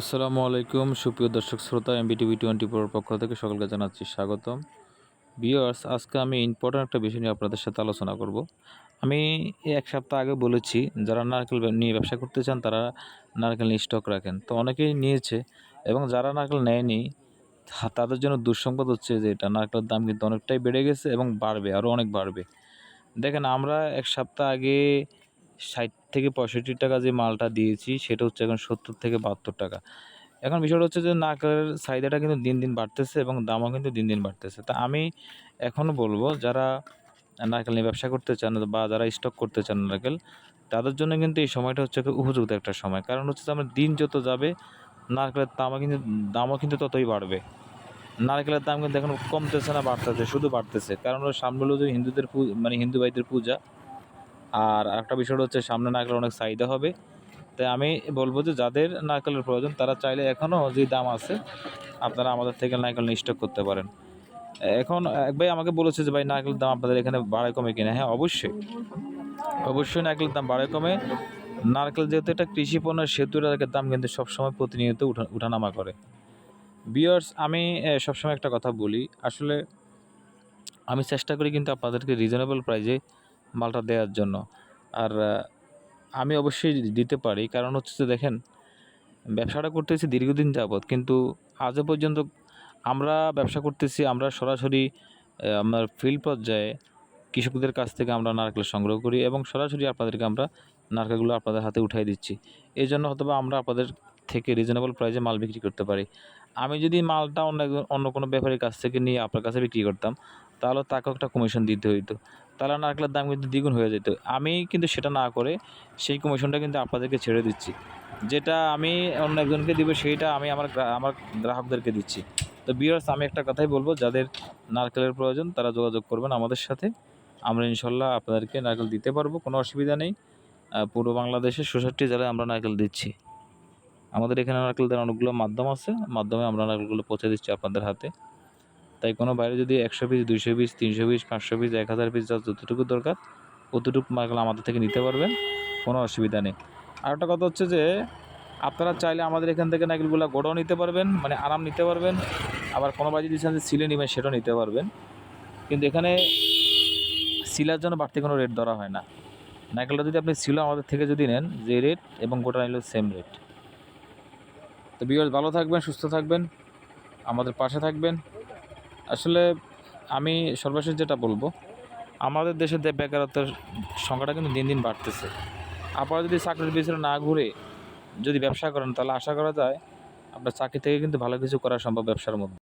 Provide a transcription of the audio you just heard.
আসসালামু আলাইকুম। সুপ্রিয় দর্শক শ্রোতা এম এমবিটিভি টোয়েন্টি ফোর পক্ষ থেকে সকলকে জানাচ্ছি স্বাগতম। বিয়ার্স আজকে আমি ইম্পর্ট্যান্ট একটা বিষয় নিয়ে আপনাদের সাথে আলোচনা করব। আমি এক সপ্তাহ আগে বলেছি, যারা নারকেল নিয়ে ব্যবসা করতে চান, তারা নারকেল নিয়ে স্টক রাখেন। তো অনেকেই নিয়েছে এবং যারা নারকেল নেয়নি তাদের জন্য দুঃসংবাদ হচ্ছে যে, এটা নারকেলের দাম কিন্তু অনেকটাই বেড়ে গেছে এবং বাড়বে, আরও অনেক বাড়বে। দেখেন, আমরা এক সপ্তাহ আগে ষাট থেকে পঁয়ষট্টি টাকা যে মালটা দিয়েছি, সেটা হচ্ছে এখন সত্তর থেকে বাহাত্তর টাকা। এখন বিষয়টা হচ্ছে যে নারকেলের চাহিদাটা কিন্তু দিন দিন বাড়তেছে এবং দামও কিন্তু দিন দিন বাড়তেছে। তা আমি এখনও বলব, যারা নারকেল নিয়ে ব্যবসা করতে চান বা যারা স্টক করতে চান নারকেল, তাদের জন্য কিন্তু এই সময়টা হচ্ছে উপযুক্ত একটা সময়। কারণ হচ্ছে আমরা দিন যত যাবে, নারকেলের দামও কিন্তু দামও কিন্তু ততই বাড়বে। নারকেলের দাম কিন্তু এখন কমতেছে না, বাড়তেছে, শুধু বাড়তেছে। কারণ সামনে হলো যে হিন্দুদের মানে হিন্দু ভাইদের পূজা আর একটা বিষয় হচ্ছে সামনে নারকেলের অনেক চাহিদা হবে। তাই আমি বলব যে যাদের নারকেলের প্রয়োজন, তারা চাইলে এখনও যে দাম আছে, আপনারা আমাদের থেকে নারকেল স্টক করতে পারেন। এখন এক ভাই আমাকে বলেছে যে, ভাই, নারকেলের দাম আপনাদের এখানে বাড়ে কমে কিনা? হ্যাঁ অবশ্যই। অবশ্যই নারকেলের দাম বাড়ে কমে। নারকেল যেহেতু একটা কৃষি পণ্য, সেহেতু এটার দাম কিন্তু সবসময় প্রতিনিয়ত উঠা, উঠানামা করে। বিয়ার্স আমি সবসময় একটা কথা বলি। আসলে আমি চেষ্টা করি কিন্তু আপনাদেরকে রিজনেবল প্রাইজে মালটা দেওয়ার জন্য। আর আমি অবশ্যই দিতে পারি। কারণ হচ্ছে যে দেখেন, ব্যবসাটা করতেছি দীর্ঘদিন যাবৎ। কিন্তু আজও পর্যন্ত আমরা ব্যবসা করতেছি, আমরা সরাসরি আমার ফিল্ড পর্যায়ে কৃষকদের কাছ থেকে আমরা নারকেল সংগ্রহ করি এবং সরাসরি আপনাদেরকে আমরা নারকেলগুলো আপনাদের হাতে উঠাই দিচ্ছি। এই জন্য হয়তো আমরা আপনাদের থেকে রিজনেবল প্রাইসে মাল বিক্রি করতে পারি। আমি যদি মালটা অন্য অন্য কোনো ব্যাপারীর কাছ থেকে নিয়ে আপনার কাছে বিক্রি করতাম তাহলে তাকেও একটা কমিশন দিতে হইতো। তাহলে নারকেলের দাম কিন্তু দ্বিগুণ হয়ে যেত। আমি কিন্তু সেটা না করে সেই কমিশনটা কিন্তু আপনাদেরকে ছেড়ে দিচ্ছি। যেটা আমি অন্য একজনকে দিব সেইটা আমি আমার আমার গ্রাহকদেরকে দিচ্ছি। তো বিয়ার্স আমি একটা কথাই বলব যাদের নারকেলের প্রয়োজন তারা যোগাযোগ করবেন আমাদের সাথে। আমরা ইনশাল্লাহ আপনাদেরকে নারকেল দিতে পারব কোনো অসুবিধা নেই। আহ, পুরো বাংলাদেশের ষষট্টি জেলায় আমরা নারকেল দিচ্ছি। আমাদের এখানে নারকেল দেওয়ার অনেকগুলো মাধ্যম আছে। মাধ্যমে আমরা নারকেলগুলো পৌঁছে দিচ্ছি আপনাদের হাতে। তাই কোনো বাইরে যদি একশো পিস, দুইশো পিস, তিনশো পিস, পাঁচশো পিস, এক হাজার পিস যা যতটুকু দরকার ততটুকু নারকেল আমাদের থেকে নিতে পারবেন। কোনো অসুবিধা নেই। আর একটা কথা হচ্ছে যে, আপনারা চাইলে আমাদের এখান থেকে নারকেলগুলো গোড়াও নিতে পারবেন মানে আরাম নিতে পারবেন। আবার কোনো বাড়ি যদি চান যে সিলে নেবেন, সেটাও নিতে পারবেন। কিন্তু এখানে সিলার জন্য বাড়তি কোনো রেট ধরা হয় না। নারকেলটা যদি আপনি সিলো আমাদের থেকে যদি নেন, যে রেট এবং গোটা নিলেও সেম রেট তো বিয়ার্স ভালো থাকবেন, সুস্থ থাকবেন, আমাদের পাশে থাকবেন। আসলে আমি সর্বশেষ যেটা বলব, আমাদের দেশে বেকারত্বের সংখ্যাটা কিন্তু দিন দিন বাড়তেছে। আপনারা যদি চাকরির পিছনে না ঘুরে যদি ব্যবসা করেন, তাহলে আশা করা যায় আপনার চাকরি থেকে কিন্তু ভালো কিছু করা সম্ভব ব্যবসার মধ্যে।